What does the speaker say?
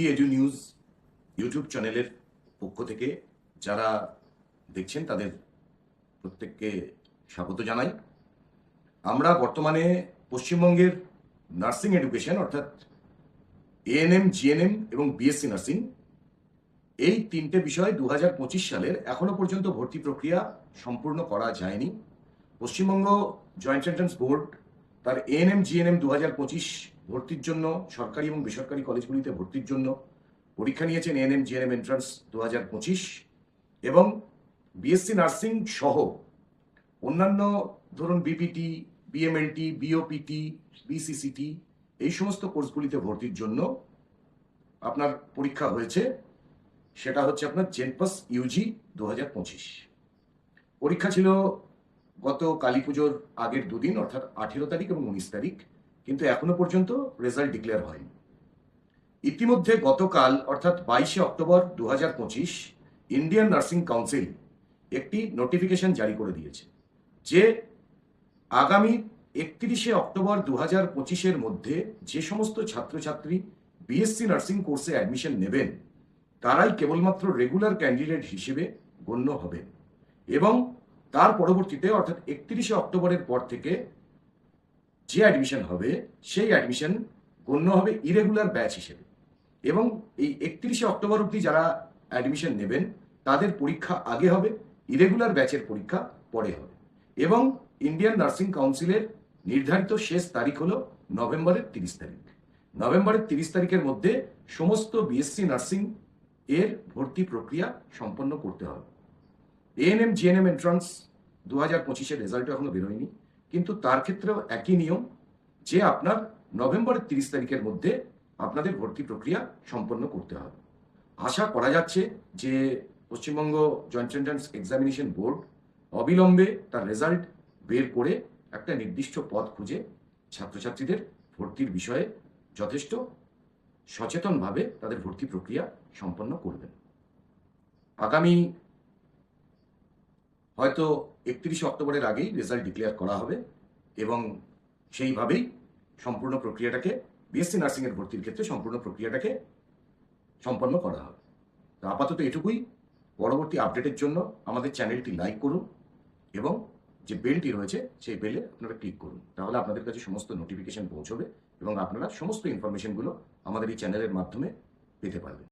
BD edu news YouTube চ্যানেলের পক্ষ থেকে যারা দেখছেন, তাদের প্রত্যেককে স্বাগত জানাই। আমরা বর্তমানে পশ্চিমবঙ্গের নার্সিং এডুকেশন, অর্থাৎ এএনএম জিএনএম এবং বিএসসি নার্সিং, এই তিনটে বিষয় দু হাজার পঁচিশ সালের এখনও পর্যন্ত ভর্তি প্রক্রিয়া সম্পূর্ণ করা যায়নি। পশ্চিমবঙ্গ জয়েন্ট এন্ট্রান্স বোর্ড তার এএনএম জিএনএম দু হাজার পঁচিশ ভর্তির জন্য, সরকারি এবং বেসরকারি কলেজগুলিতে ভর্তির জন্য পরীক্ষা নিয়েছেন এএনএম জিএনএম এন্ট্রান্স দু হাজার পঁচিশ এবং বিএসসি নার্সিং সহ অন্যান্য ধরুন বিপিটি বিএমএলটি বিওপিটি বিসিসিটি এই সমস্ত কোর্সগুলিতে ভর্তির জন্য আপনার পরীক্ষা হয়েছে। সেটা হচ্ছে আপনার জেনপাস ইউজি দু হাজার পঁচিশ। পরীক্ষা ছিল গত কালী পুজোর আগের দুদিন, অর্থাৎ আঠেরো তারিখ এবং উনিশ তারিখ। কিন্তু এখনও পর্যন্ত রেজাল্ট ডিক্লেয়ার হয়নি। ইতিমধ্যে গতকাল, অর্থাৎ বাইশে অক্টোবর দু হাজার পঁচিশ ইন্ডিয়ান নার্সিং কাউন্সিল একটি নোটিফিকেশন জারি করে দিয়েছে যে আগামী একত্রিশে অক্টোবর দু হাজার পঁচিশের মধ্যে যে সমস্ত ছাত্রছাত্রী বিএসসি নার্সিং কোর্সে অ্যাডমিশন নেবেন, তারাই কেবলমাত্র রেগুলার ক্যান্ডিডেট হিসেবে গণ্য হবেন এবং তার পরবর্তীতে, অর্থাৎ একত্রিশে অক্টোবরের পর থেকে যে অ্যাডমিশন হবে, সেই অ্যাডমিশন গণ্য হবে ইরেগুলার ব্যাচ হিসেবে। এবং এই একত্রিশে অক্টোবর অবধি যারা অ্যাডমিশন নেবেন, তাদের পরীক্ষা আগে হবে ইরেগুলার ব্যাচের পরীক্ষা পরে হবে। এবং ইন্ডিয়ান নার্সিং কাউন্সিলের নির্ধারিত শেষ তারিখ হলো নভেম্বরের তিরিশ তারিখ। নভেম্বরের তিরিশ তারিখের মধ্যে সমস্ত বিএসসি নার্সিং এর ভর্তি প্রক্রিয়া সম্পন্ন করতে হবে। এএনএম জিএনএম এন্ট্রান্স দু হাজার পঁচিশের রেজাল্টও এখনও বেরোয়নি। কিন্তু তার ক্ষেত্রেও একই নিয়ম, যে আপনার নভেম্বরের তিরিশ তারিখের মধ্যে আপনাদের ভর্তি প্রক্রিয়া সম্পন্ন করতে হবে। আশা করা যাচ্ছে যে Paschimbanga joint entrance examination board অবিলম্বে তার রেজাল্ট বের করে একটা নির্দিষ্ট পথ খুঁজে ছাত্রছাত্রীদের ভর্তির বিষয়ে যথেষ্ট সচেতনভাবে তাদের ভর্তি প্রক্রিয়া সম্পন্ন করবেন। আগামী হয়তো একত্রিশে অক্টোবরের আগেই রেজাল্ট ডিক্লেয়ার করা হবে এবং সেইভাবেই সম্পূর্ণ প্রক্রিয়াটাকে বিএসসি নার্সিংয়ের ভর্তির ক্ষেত্রে সম্পূর্ণ প্রক্রিয়াটাকে সম্পন্ন করা হবে। তো আপাতত এটুকুই। পরবর্তী আপডেটের জন্য আমাদের চ্যানেলটি লাইক করুন এবং যে বেলটি রয়েছে সেই বেলে আপনারা ক্লিক করুন। তাহলে আপনাদের কাছে সমস্ত নোটিফিকেশন পৌঁছবে এবং আপনারা সমস্ত ইনফরমেশনগুলো আমাদের এই চ্যানেলের মাধ্যমে পেতে পারবেন।